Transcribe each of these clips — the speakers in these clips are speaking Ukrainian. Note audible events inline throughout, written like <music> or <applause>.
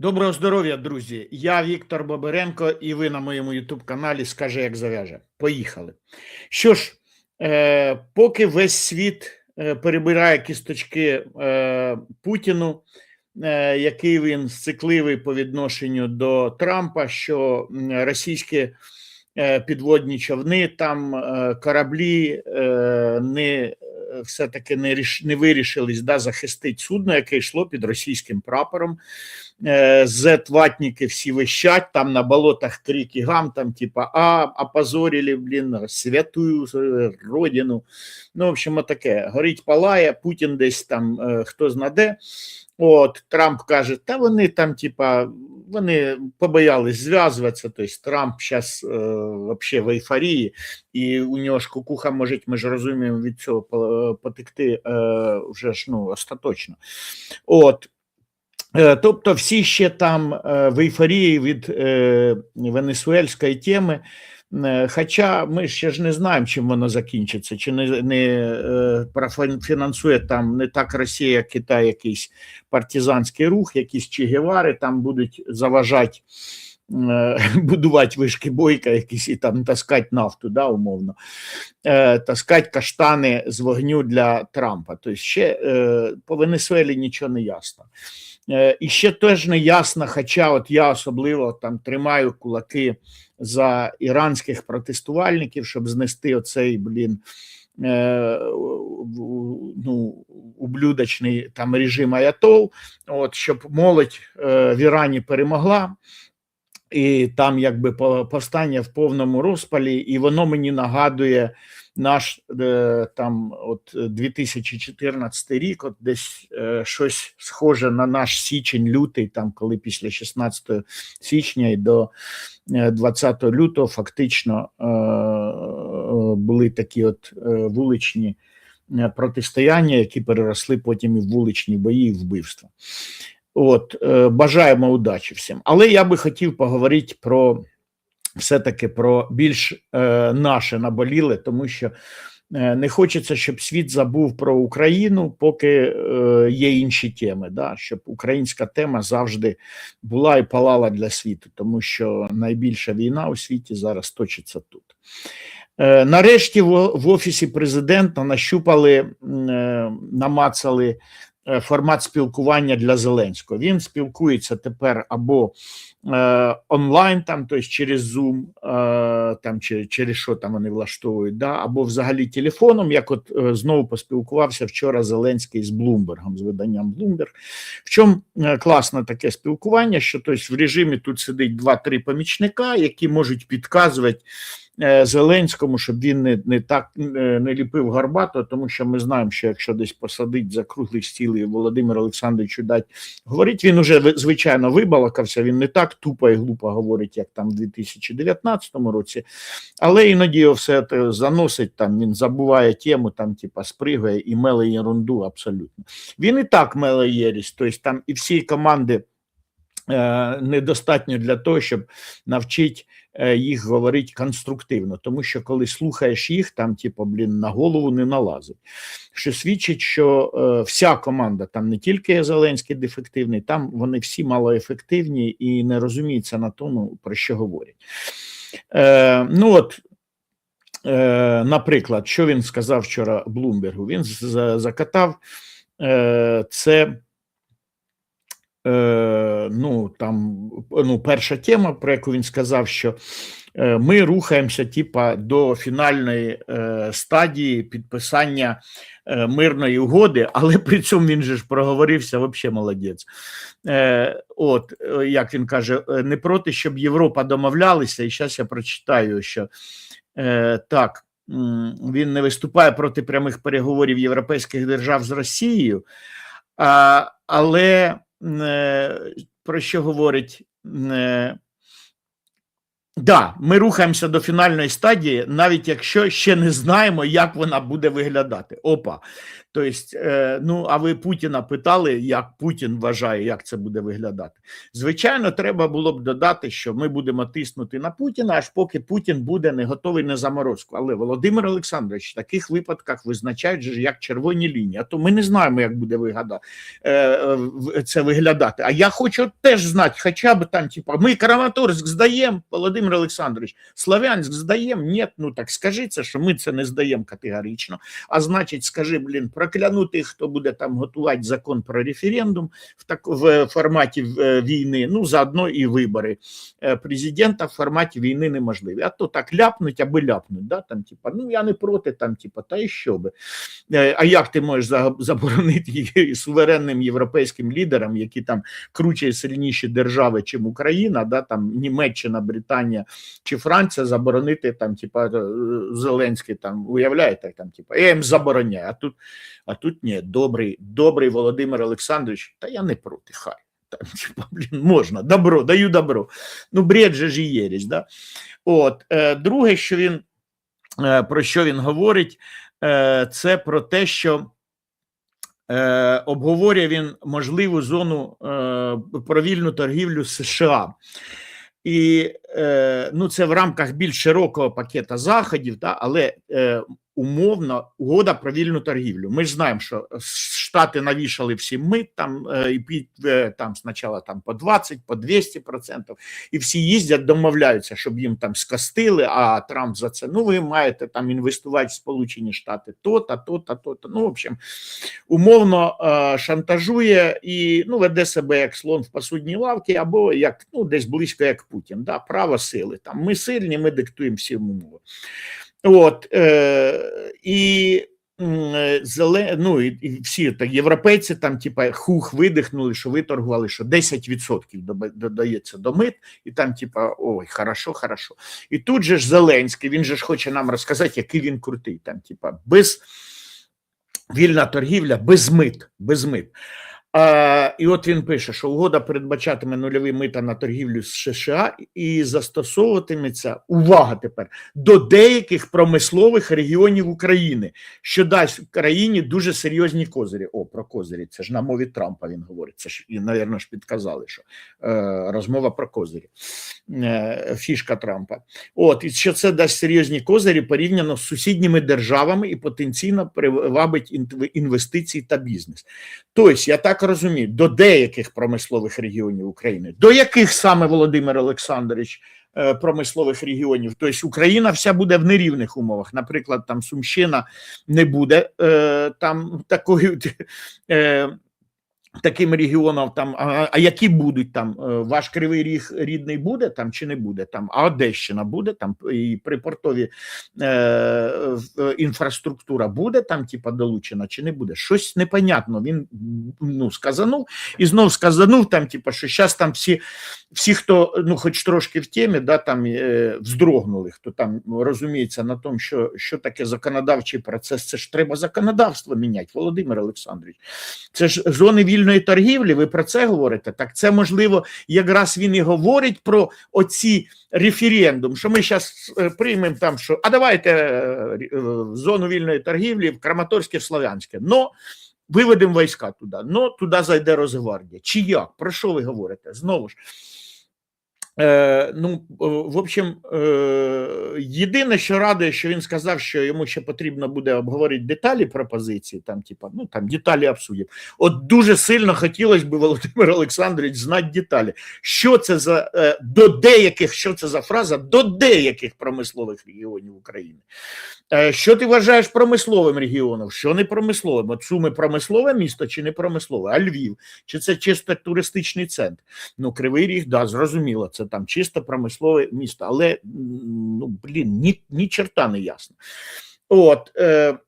Доброго здоров'я, друзі! Я Віктор Боберенко, і ви на моєму youtube каналі Скаже, як зав'яже. Поїхали. Що ж, е, поки весь світ е, перебирає кісточки е, Путіну, е, який він сцикливий по відношенню до Трампа, що російські е, підводні човни, там е, кораблі не все-таки не, не вирішились да, захистити судно, яке йшло під російським прапором. Е, Зет-ватники всі вищать, там на болотах крик і гам, там типа, а, опозорили, блін, святую е, родину. Ну, в общем, таке. Горить палає, Путін десь там е, хто знаде. От Трамп каже, та вони там, типа, вони побоялись зв'язуватися. Тобто Трамп зараз е, вообще в ейфорії, і у нього ж кукуха може, ми ж розуміємо, від цього потекти е, вже ж ну, остаточно. От. Е, Тобто всі ще там е, в ейфорії від е, венесуельської теми. Хоча ми ще ж не знаємо, чим воно закінчиться, чи не, не профінансує там не так Росія, як Китай, якийсь партизанський рух, якісь Чегевари там будуть заважати <laughs> будувати вишки бойка, якісь і там таскати нафту, да, умовно, таскати каштани з вогню для Трампа. Тобто ще по Венесуелі нічого не ясно. Е, І ще теж не ясно, хоча от я особливо там тримаю кулаки за іранських протестувальників, щоб знести оцей блін. е, Ну, ублюдочний там режим Аятол, от щоб молодь е, в Ірані перемогла, і там якби повстання в повному розпалі, і воно мені нагадує наш е, там от 2014 рік, от десь е, щось схоже на наш січень-лютий, там коли після 16 січня і до е, 20 лютого фактично е, е, були такі от е, вуличні е, протистояння, які переросли потім і в вуличні бої, і вбивства. От, е, бажаємо удачі всім. Але я би хотів поговорити про все-таки про більш е, наше наболіле, тому що е, не хочеться, щоб світ забув про Україну, поки є інші теми. Да? Щоб українська тема завжди була і палала для світу, тому що найбільша війна у світі зараз точиться тут. Нарешті в, офісі президента нащупали, намацали формат спілкування для Зеленського. Він спілкується тепер або е, онлайн, там, тобто через Zoom, е, там, чи, через що там вони влаштовують, да, або взагалі телефоном, як от е, знову поспілкувався вчора Зеленський з Блумбергом, з виданням Bloomberg. В чому е, класне таке спілкування, що тобто, в режимі тут сидить два-три помічника, які можуть підказувати е, Зеленському, щоб він не, не так е, не ліпив гарбато, тому що ми знаємо, що якщо десь посадить за круглий стіл і Володимир Олександровичу дать говорить, він уже звичайно вибалакався, він не так тупо і глупо говорить, як там в 2019 році, але іноді його все те заносить, там він забуває тему, там типа спригає і меле ерунду абсолютно. Він і так меле єрість, тобто там і всі команди е, недостатньо для того, щоб навчити е, їх говорити конструктивно, тому що коли слухаєш їх, там, типу, блін, на голову не налазить. Що свідчить, що е, вся команда, там не тільки Зеленський дефективний, там вони всі малоефективні і не розуміються на тому, про що говорять. Е, ну от, е, наприклад, що він сказав вчора Блумбергу? Він закатав е, це. Е, ну, там, ну, перша тема, про яку він сказав, що е, ми рухаємося типа, до фінальної е, стадії підписання мирної угоди, але при цьому він же ж проговорився, взагалі молодець. От, як він каже, не проти, щоб Європа домовлялася, і зараз я прочитаю, що так. Він не виступає проти прямих переговорів європейських держав з Росією, а, але про що говорить? Да, ми рухаємося до фінальної стадії, навіть якщо ще не знаємо, як вона буде виглядати. Опа, Тобто, е, ну а ви Путіна питали, як Путін вважає, як це буде виглядати? Звичайно, треба було б додати, що ми будемо тиснути на Путіна, аж поки Путін буде не готовий на заморозку. Але Володимир Олександрович в таких випадках визначають же як червоні лінії. А то ми не знаємо, як буде вигада, е, це виглядати. А я хочу теж знати, хоча б там, типа, ми Краматорськ здаємо, Володимир Олександрович, Слов'янськ здаємо. Ні, ну так скажи що ми це не здаємо категорично. А значить, скажи, блін, прокляну хто буде там готувати закон про референдум в так в форматі е, війни. Ну заодно і вибори е, президента в форматі війни неможливі. А то так ляпнуть, аби ляпнуть. Да? Там, типа, ну я не проти, там, типа, та і що би. Е, А як ти можеш заборонити її суверенним європейським лідерам, які там круче і сильніші держави, чим Україна, да? там Німеччина, Британія чи Франція, заборонити там, типа, е, Зеленський там, уявляєте, там, типа, я їм забороняю. А тут, а тут ні, добрий, добрий Володимир Олександрович, та я не проти, хай. Там, <laughs> типа, блін, можна, добро, даю добро. Ну, бред же ж і єресь, да? От, е, друге, що він, е, про що він говорить, е, це про те, що е, обговорює він можливу зону е, про вільну торгівлю США. І е, ну, це в рамках більш широкого пакета заходів, та, але е, умовно угода про вільну торгівлю. Ми ж знаємо, що Штати навішали всі мит там е, і під е, там спочатку там по 20, по 200 процентів, і всі їздять, домовляються, щоб їм там скостили. А Трамп за це ну ви маєте там інвестувати в Сполучені Штати то-то, то-то, то-то. Ну, в общем, умовно е, шантажує і ну веде себе як слон в посудній лавці, або як ну десь близько як Путін. Да, право сили. Там ми сильні, ми диктуємо всі умови. От е, і зеле, ну, і всі так, європейці там, типа, хух видихнули, що виторгували, що 10% додається до мит, і там, типа, ой, хорошо, хорошо. І тут же ж Зеленський, він же ж хоче нам розказати, який він крутий. Там, типа, без вільна торгівля, без мит, без мит. А, і от він пише, що угода передбачатиме нульові мита на торгівлю з США і застосовуватиметься увага тепер до деяких промислових регіонів України, що дасть країні дуже серйозні козирі. О, про козирі. Це ж на мові Трампа він говорить. Це ж і, навірно, ж підказали, що е, розмова про козирі, е, фішка Трампа. От і що це дасть серйозні козирі порівняно з сусідніми державами і потенційно привабить інвестиції та бізнес. Тобто, я так розумію, до деяких промислових регіонів України, до яких саме Володимир Олександрович е, промислових регіонів, тобто Україна вся буде в нерівних умовах. Наприклад, там Сумщина не буде е, там такою. Е, Таким регіоном там, а, а які будуть там? Е, Ваш кривий ріг рідний буде там чи не буде там? А Одещина буде там і припортові е, інфраструктура буде там, типа, долучена чи не буде? Щось непонятно. Він ну сказанув і знов сказанув там, типа, що зараз там всі, всі, хто ну, хоч трошки в темі, да, там е, вздрогнули, хто там розуміється на тому, що, що таке законодавчий процес. Це ж треба законодавство міняти, Володимир Олександрович. Це ж зони торгівлі. Ви про це говорите? Так це можливо, якраз він і говорить про оці референдум, що ми зараз приймемо там, що а давайте е, е, зону вільної торгівлі в Краматорське, в Слов'янське. Но виведемо війська туди, но туди зайде Росгвардія. Чи як? Про що ви говорите? Знову ж. Е, ну, е, в общем, е, єдине, що радує, що він сказав, що йому ще потрібно буде обговорити деталі пропозиції, там, типа, ну там деталі обсудять. От дуже сильно хотілося б, <laughs> Володимир Олександрович, знати деталі. Що це за до деяких, що це за фраза до деяких промислових регіонів України? Що ти вважаєш промисловим регіоном? Що не промисловим? От Суми промислове місто чи не промислове? А Львів? Чи це чисто туристичний центр? Ну, Кривий Ріг, да, зрозуміло, це там чисто промислове місто, але ну, блін, ні, ні черта не ясно. От, е,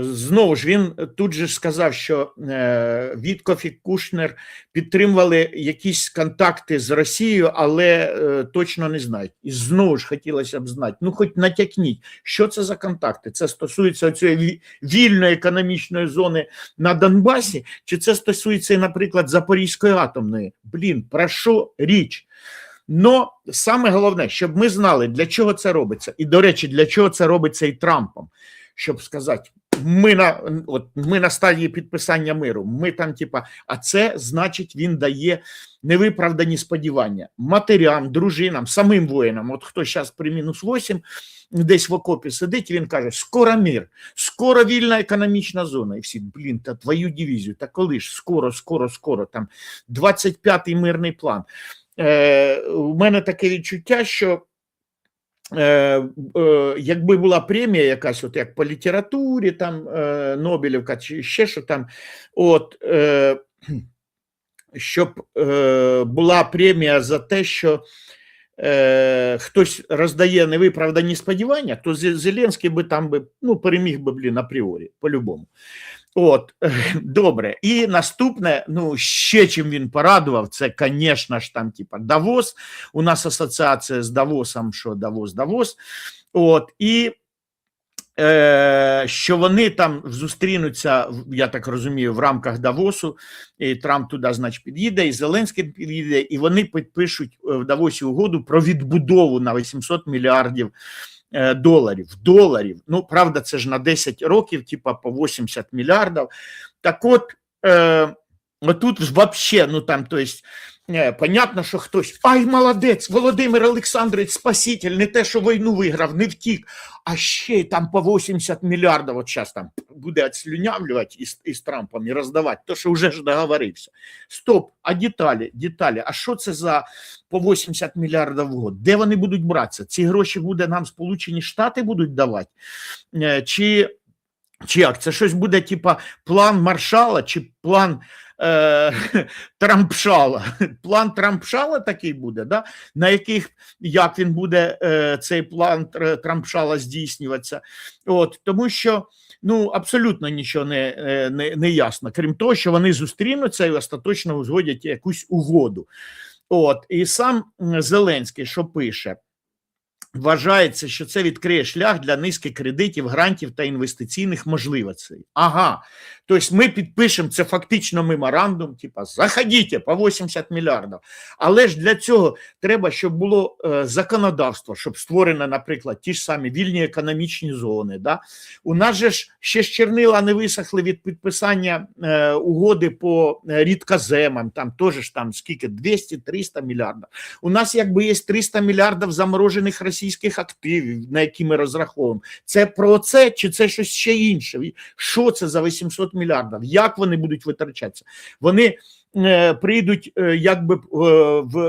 знову ж він тут же сказав, що е, Віткоф і Кушнер підтримували якісь контакти з Росією, але е, точно не знають. І знову ж хотілося б знати, ну хоч натякніть, що це за контакти? Це стосується цієї вільної економічної зони на Донбасі, чи це стосується, наприклад, Запорізької атомної? Блін, про що річ? Но саме головне, щоб ми знали, для чого це робиться, і до речі, для чого це робиться і Трампом. щоб сказати. Ми на от ми на стадії підписання миру. Ми там, типа, а це значить, він дає невиправдані сподівання матерям, дружинам, самим воїнам. От хто зараз при мінус 8 десь в окопі сидить, він каже: скоро мир, скоро вільна економічна зона. І всі, блін, та твою дивізію, та коли ж скоро, скоро, скоро, там 25-й мирний план. Е, У мене таке відчуття, що. Е, е, якби була премія якась, от як по літературі, там е, Нобелівка чи ще що там, от е, щоб е, була премія за те, що е, хтось роздає невиправдані сподівання, то Зеленський би там би ну, переміг би блін, апріорі, по-любому. От, <laughs> добре. І наступне, ну, ще чим він порадував, це, звісно ж, там, типа, Давос. У нас асоціація з Давосом, що Давос, Давос. От, і е, що вони там зустрінуться, я так розумію, в рамках Давосу, і Трамп туди, значить, під'їде, і Зеленський під'їде, і вони підпишуть е, в Давосі угоду про відбудову на 800 мільярдів доларів. Доларів. Ну, правда, це ж на 10 років, типа по 80 мільярдів. Так от, е, отут вообще, ну там, то есть, е, понятно, що хтось, ай, молодець, Володимир Олександрович, спаситель, не те, що війну виграв, не втік, а ще там по 80 мільярдів, от зараз там буде отслюнявлювати із, із Трампом і роздавати, то що вже ж договорився. Стоп, а деталі, деталі, а що це за по 80 мільярдів в год? Де вони будуть братися? Ці гроші буде нам Сполучені Штати будуть давати? Е, Чи, чи як? Це щось буде, типа, план Маршала чи план е, <laughs> Трампшала? План Трампшала такий буде, да? на яких як він буде е, цей план Тр- Трампшала здійснюватися? От, тому що ну абсолютно нічого не, е, не, не ясно, крім того, що вони зустрінуться і остаточно узгодять якусь угоду. От, і сам Зеленський, що пише, вважається, що це відкриє шлях для низки кредитів, грантів та інвестиційних можливостей. Ага, тобто ми підпишемо це фактично меморандум, типа заходіть по 80 мільярдів. Але ж для цього треба, щоб було е, законодавство, щоб створено, наприклад, ті ж самі вільні економічні зони. Да? У нас же ж ще ж чернила не висохли від підписання е, угоди по е, рідкоземам, там теж там скільки 200-300 мільярдів. У нас якби є 300 мільярдів заморожених російських активів, на які ми розраховуємо. Це про це чи це щось ще інше? Що це за 800 мільярдів? Як вони будуть витрачатися? Вони прийдуть е, якби е, в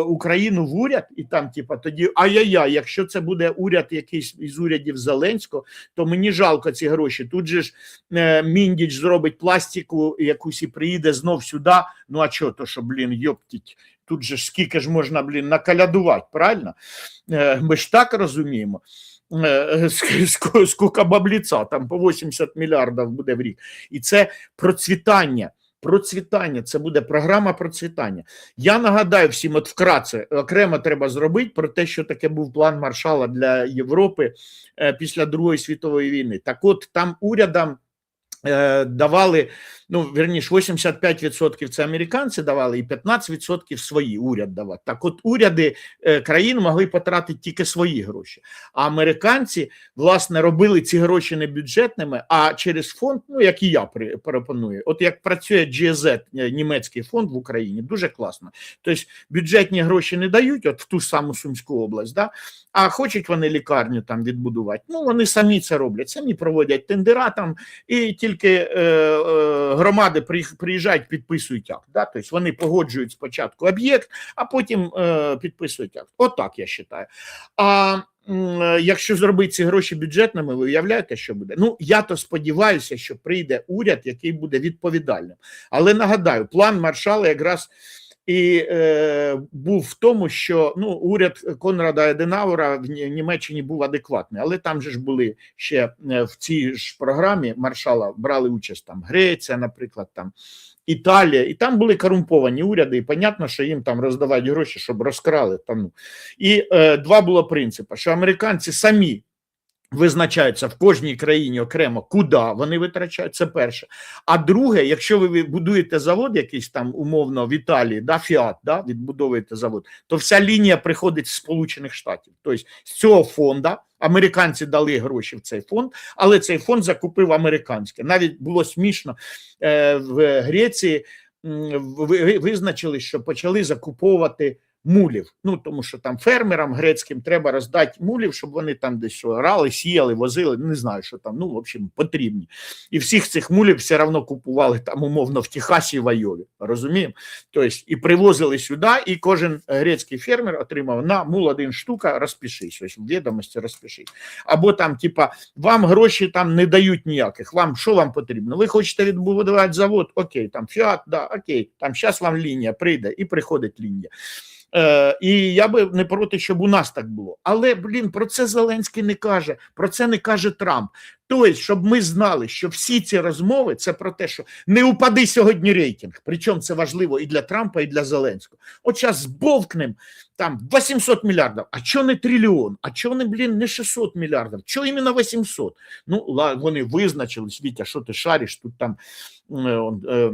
Україну в уряд, і там, типа, тоді ай-яй-яй, якщо це буде уряд якийсь із урядів Зеленського, то мені жалко ці гроші. Тут же ж е, Міндіч зробить пластику якусь і приїде знов сюди. Ну а що, то що, блін, йоптіть, тут же ж скільки ж можна, блін, накалядувати, правильно? Е, Ми ж так розуміємо. Е, ск- ск- Скільки бабліця, там по 80 мільярдів буде в рік. І це процвітання. Процвітання, це буде програма процвітання. Я нагадаю всім, от вкратце, окремо треба зробити про те, що таке був план Маршала для Європи е, після Другої світової війни. Так от там урядам е, давали, ну, верніше, 85% це американці давали, і 15% свої уряд давав. Так от уряди е, країн могли потратити тільки свої гроші. А американці, власне, робили ці гроші не бюджетними, а через фонд, ну, як і я пропоную. От як працює GZ, е, німецький фонд в Україні, дуже класно. Тобто бюджетні гроші не дають, от в ту ж саму Сумську область, да? а хочуть вони лікарню там відбудувати. Ну, вони самі це роблять, самі проводять тендера там, і тільки е, е, громади приїжджають, підписують акт. Да? Тобто вони погоджують спочатку об'єкт, а потім е, підписують акт. Отак я вважаю. А якщо зробити ці гроші бюджетними, ви уявляєте, що буде? Ну, я то сподіваюся, що прийде уряд, який буде відповідальним. Але нагадаю, план Маршала якраз і е, був в тому, що ну, уряд Конрада Еденаура в Ні- Німеччині був адекватний, але там же ж були ще е, в цій ж програмі Маршала брали участь там Греція, наприклад, там Італія, і там були корумповані уряди, і понятно, що їм там роздавати гроші, щоб розкрали. Там. І е, два було принципи: що американці самі. Визначаються в кожній країні окремо, куди вони витрачають. Це перше. А друге, якщо ви будуєте завод, якийсь там умовно в Італії, да, Фіат, да, відбудовуєте завод, то вся лінія приходить з Сполучених Штатів. Тобто з цього фонду Американці дали гроші в цей фонд, але цей фонд закупив американське. Навіть було смішно е, в Греції ви- ви- визначили, що почали закуповувати мулів. Ну тому що там фермерам грецьким треба роздати мулів, щоб вони там десь орали, сіяли, возили. Не знаю, що там. Ну в общем, потрібні. І всіх цих мулів все одно купували там умовно в Техасі, в Айові. Розуміємо? Тобто і привозили сюди, і кожен грецький фермер отримав на мул один штука, розпишись, ось в відомості розпишись. Або там, типа, вам гроші там не дають ніяких. Вам що вам потрібно? Ви хочете відбудувати завод? Окей, там фіат, да, окей, там зараз вам лінія прийде і приходить лінія. Е, і я би не проти, щоб у нас так було. Але блін, про це Зеленський не каже, про це не каже Трамп. Тобто, щоб ми знали, що всі ці розмови це про те, що не упади сьогодні рейтинг. Причому це важливо і для Трампа, і для Зеленського. От зараз збовкнем там 800 мільярдів. А чого не трильйон? А чого не блін не 600 мільярдів? Чого іменно 800? Ну вони визначились. Вітя, що ти шариш? Тут там е, е,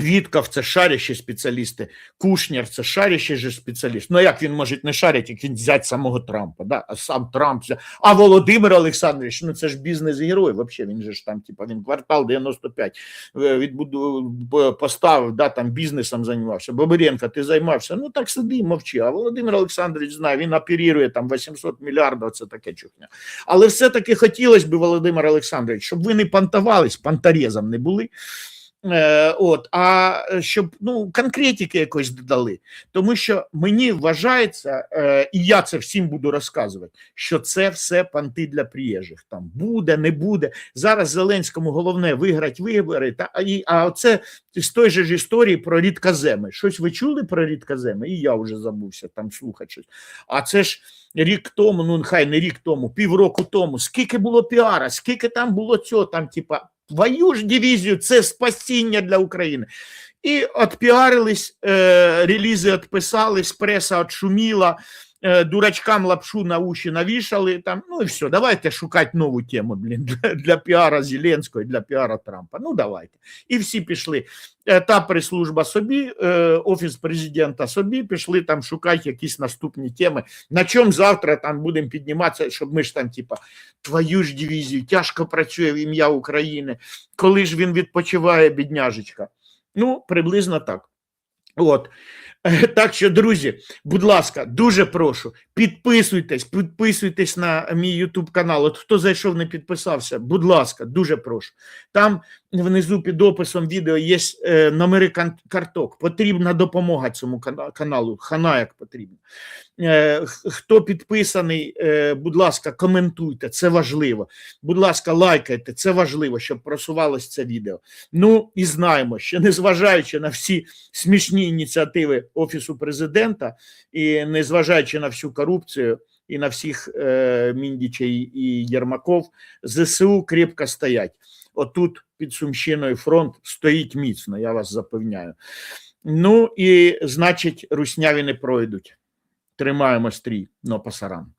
Вітков це шарящі спеціалісти, Кушнєр це шарящий же спеціаліст. Ну як він може не шарити, як він взяти самого Трампа, да? а сам Трамп взяв. А Володимир Олександрович, ну це ж бізнес-герой, взагалі, він же ж там, типа, він квартал 95 е, відбуду поставив, да, там бізнесом займався. Бобиренко, ти займався? Ну так сиди, мовчи. А Володимир Олександрович знає, він оперує там 800 мільярдів, це таке чухня. Але все-таки хотілося б, Володимир Олександрович, щоб ви не понтовались, понторезом не були. Е, от, а щоб ну, конкретики якось додали. Тому що мені вважається, е, і я це всім буду розказувати, що це все панти для приїжджих. Там буде, не буде. Зараз Зеленському головне виграти вибори. Та, і, а це з той же ж історії про рідказеми. Щось ви чули про рідказеми? І я вже забувся там слухати. А це ж рік тому, ну хай не рік тому, півроку тому, скільки було піара, скільки там було цього, там, типа, твою ж дивізію, це спасіння для України. І отпіарились, е, релізи відписались, преса отшуміла, дурачкам лапшу на уші навішали. Там, ну і все, давайте шукати нову тему блін, <laughs> для, для піара Зеленського, і для піара Трампа. Ну давайте. І всі пішли. Е, Та прес-служба собі, е, офіс президента собі, пішли там шукати якісь наступні теми. На чому завтра там будемо підніматися, щоб ми ж там, типа, твою ж дивізію, тяжко працює в ім'я України. Коли ж він відпочиває, бідняжечка? Ну, приблизно так. От. <laughs> Так що, друзі, будь ласка, дуже прошу, підписуйтесь, підписуйтесь на мій YouTube канал. От хто зайшов, не підписався, будь ласка, дуже прошу. Там внизу під описом відео є е, номери карток. Потрібна допомога цьому каналу. Хана як потрібно. Е, хто підписаний, е, будь ласка, коментуйте, це важливо. Будь ласка, лайкайте, це важливо, щоб просувалось це відео. Ну і знаємо, що незважаючи на всі смішні ініціативи Офісу президента і незважаючи на всю корупцію і на всіх е, Міндічей і Єрмаков, ЗСУ крепко стоять. Отут під Сумщиною фронт стоїть міцно, я вас запевняю. Ну і значить, русняві не пройдуть. Тримаємо стрій, но пасарам.